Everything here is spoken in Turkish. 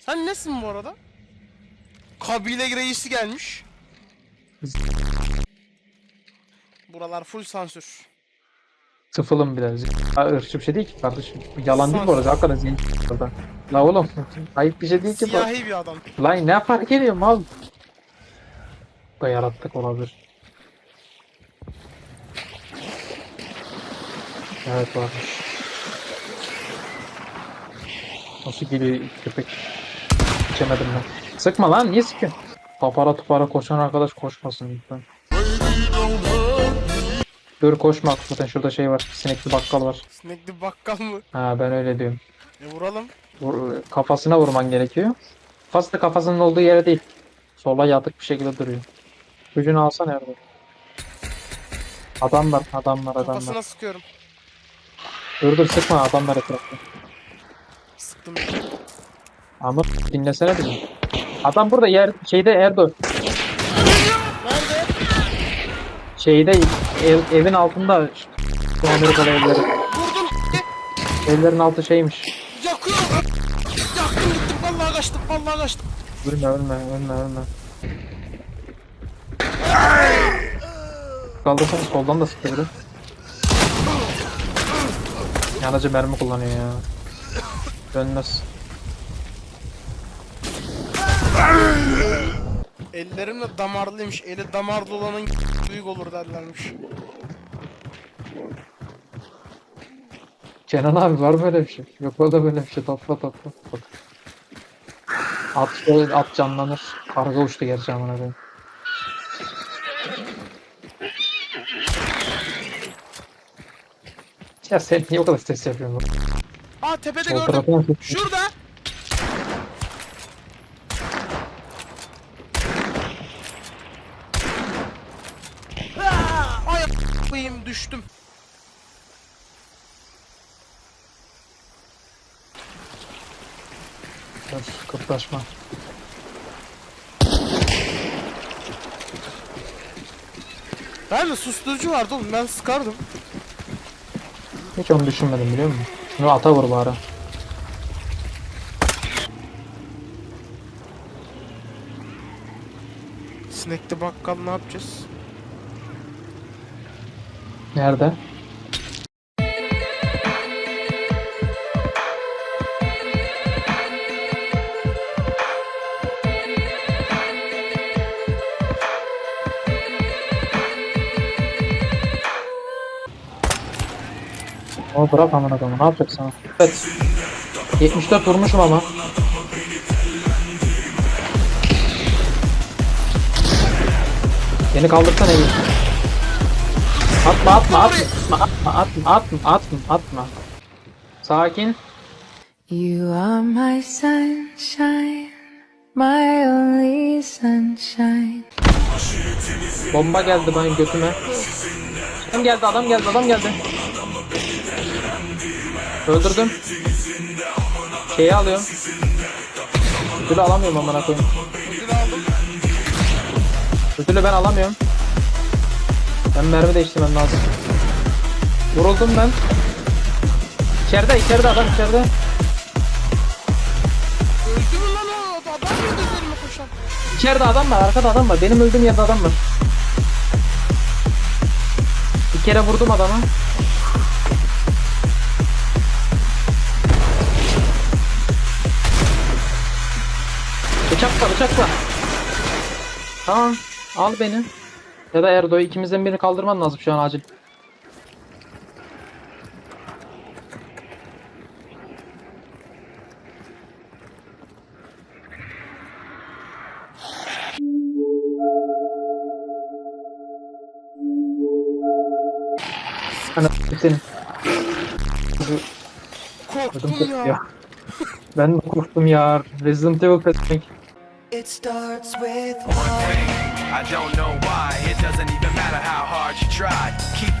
Sen nesin bu arada? Kabile reisi gelmiş. Buralar full sansür. Sıfılım biraz. Ha, ırkçı bir şey değil ki kardeşim. Bu Yalan değil bu arada. Hakikaten zenci burada. La oğlum. Ayıp bir şey değil ki bu. Siyahi bir adam. Lan ne fark ediyor mal? Bu da yarattık olabilir. Evet varmış. Nasıl geliyor köpek? İçemedim ben. Sıkma lan niye sıkıyorsun? Topara topara koşan arkadaş koşmasın lütfen. Dur koşma zaten şurada şey var. Sinekli bakkal var. Sinekli bakkal mı? Ha ben öyle diyorum. E vuralım. Vur- kafasına vurman gerekiyor. Kafası da kafasının olduğu yere değil. Sola yatık bir şekilde duruyor. Gücünü alsa nerede? Adamlar, adamlar, adamlar. Kafasına sıkıyorum. Dur dur sıkma adamlar etrafta. Ama dinlesene bizi. Adam burada yer şeyde Erdo. Nerede? Şeyde ev- evin altında şu Amerikalı evleri. Vurdum. Evlerin altı şeymiş. Yakıyorum. Yaktım gittim. Vallahi kaçtım. Vallahi kaçtım. Ölme ölme ölme ölme. Kaldırsana soldan da sıktı biri. Yanıcı mermi kullanıyor ya. Dönmez. Ellerim de damarlıymış. Eli damarlı olanın büyük olur derlermiş. Kenan abi var böyle bir şey. Yok orada böyle bir şey. Topla topla. Bak. At, şöyle at canlanır. Karga uçtu gerçi amına koyayım. Ya sen niye o kadar ses yapıyorsun? Aa tepede gördüm. Şurada. Aa, Ay koyayım düştüm. Kıpraşma. Ben de susturucu vardı oğlum ben sıkardım. Hiç onu düşünmedim biliyor musun? Şunu ata vur bari. Sinekli bakkal ne yapacağız? Nerede? O bırak amına koyayım. Ne yapacaksın? Evet. 74 vurmuşum ama. Beni kaldırsana iyi. Atma atma atma atma atma atma atma atma. Sakin. You are my sunshine, my only sunshine. Bomba geldi benim götüme. Adam geldi adam geldi adam geldi. Öldürdüm. Şeyi alıyorum. Ödülü alamıyorum amına koyayım. Ödülü ben alamıyorum. Ben mermi değiştirmem lazım. Vuruldum ben. İçeride içeride adam içeride. Öldü mü lan o adam mıydı üzerime koşan? İçeride adam var arkada adam var. Benim öldüğüm yerde adam var. Bir kere vurdum adamı. Bıçakla bıçakla. Tamam al beni. Ya da Erdo'yu ikimizden birini kaldırman lazım şu an acil. Ana senin. Korktum ya. Ben de korktum ya. Resident Evil pesmek. It starts with one. I don't know why. It doesn't even matter how hard you try. Keep